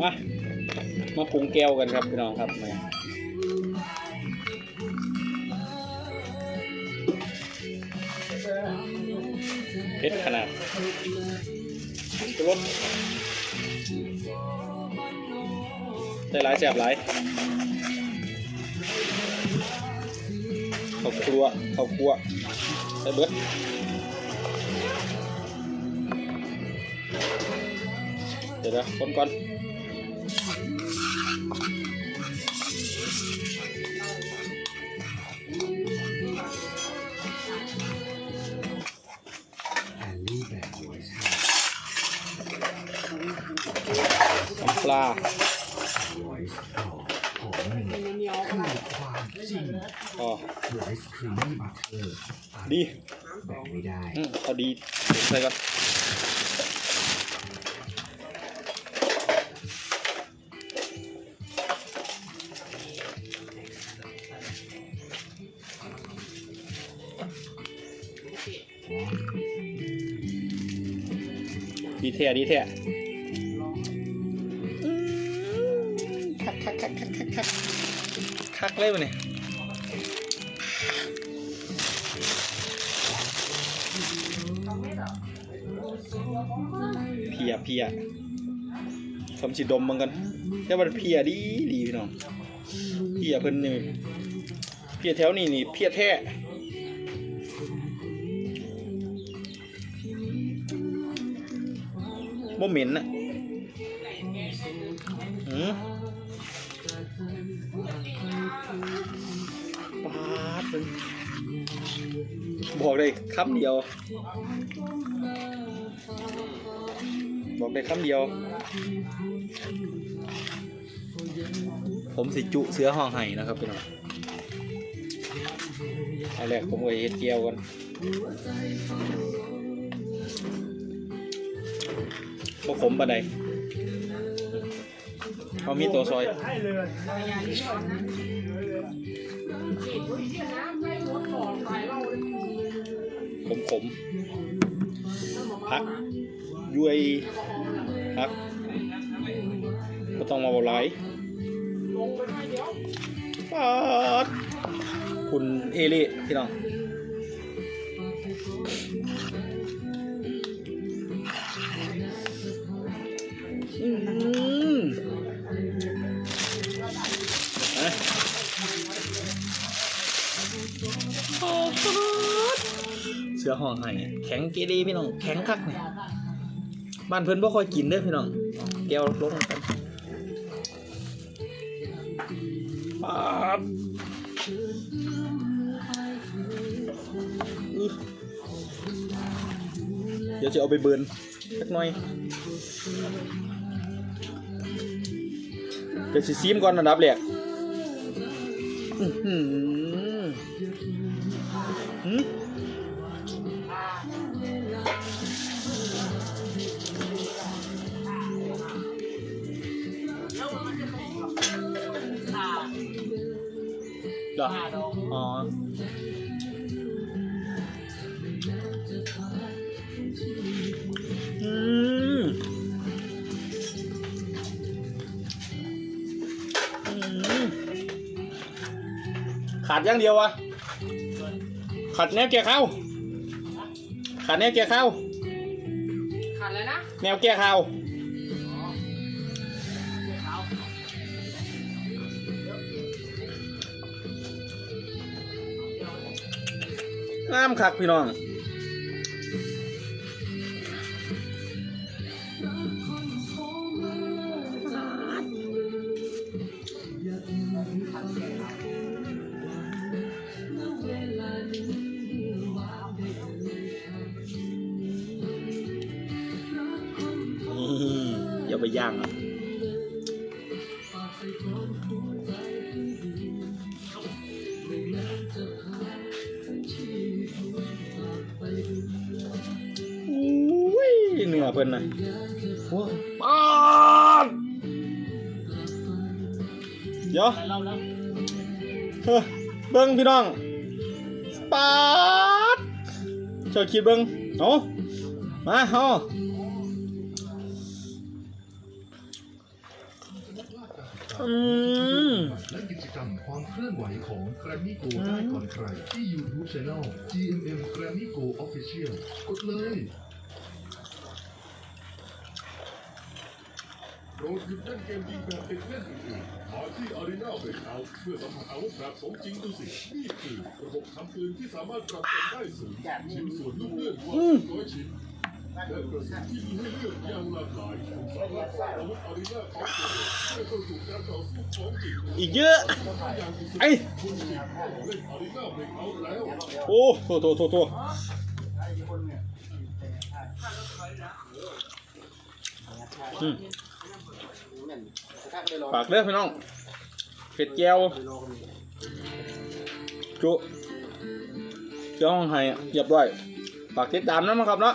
มามาปรุงแก้วกันครับพี่น้องครับมาเผ็ดขนาดรสได้หลายแสบหลายข้าวครัวข้าวครัวใส่เบิดเดี๋ยวนะคนก่อน น้ำปลาไวส์ต่อหอมหนึ่งคือความจริงอ๋อไวส์ครีมมี่บัตเตอร์ดีแบ่งไม่ได้อืมพอดีใส่ก่อนดีแท้ดีแท้ คักเลยมันเนี่ยเพียเพียสมสิดมเหมือนกันแต่ว่าเพียดีดีพี่น้องเพียเพิ่นนี่เพียแถวนี้นี่เพียแท้บ่เหม็นน่ะหืม บอกเลยคำเดียว บอกได้คำเดียว ผมสิจุเสือห้องไห้นะครับพี่น้องอันแรกผมก็เฮ็ดเกียวกันพวกผมปานใดเขามีตัวซอยขม ขมๆพักยุยพักก็ต้องมาบอไลายปาดคุณเอเล่พี่น้องอืมอะเสือห่องไห้แข็งเกดีพี่น้องแข็งคักเนี่ยบ้านเพิ่อนบ่ค่อยกินเด้อพี่น้องแก้วลงกันปาดเดี๋ยวจะเอาไปเบิร์นสักหน่อยเดี๋ยวสิซีมก่อนอันดับแรกอือ เหรอ อ๋อ อืม อืม ขาดอย่างเดียววะขาดแนวแก่ข้า ขาดแนวแก่ข้าวขาดแล้วนะแนวแก่ข้าวงามคักพี่น้อง ไปย่างอะอุ้ยเนื้อเพิ่นนะโอ้ปาดเดี๋ยวเฮ้อเบิ้งพี่น้องปาดเจ้าคิดเบิ้งเอามาเอา อืม และกิจกรรมความเคลื่อนไหวของ Grammy Go ได้ก่อนใคร ที่ YouTube Channel GMM Grammy Go Official กดเลยโปรดหยุดเล่นเกมยิงแบบเด็กเล่นอื่นๆมาที่ Arena Breakout เพื่อสัมผัสอาวุธแบบสมจริงดูสิ นี่คือระบบทำปืนที่สามารถปรับแต่งได้สูงชิ้นส่วนลูกเลื่อนกว่าร้อยชิ้น และกระสุนที่มีให้เลือกอย่างหลากหลายคุณสามารถสร้างอาวุธ Arena ของตัวเองเพื่อเข้าสู่การต่อสู้ของจริงอีกเยอะอย่างที่สุดไอ้คุณจริงต้องเล่น Arena Breakout แล้วโอ้โถโถโถโถอืมฝากเด้อพี่น้องเผ็ดแก้วจุเจ้าห้องไห้เรียบร้อยฝากติดตามนะมั้งครับเนาะ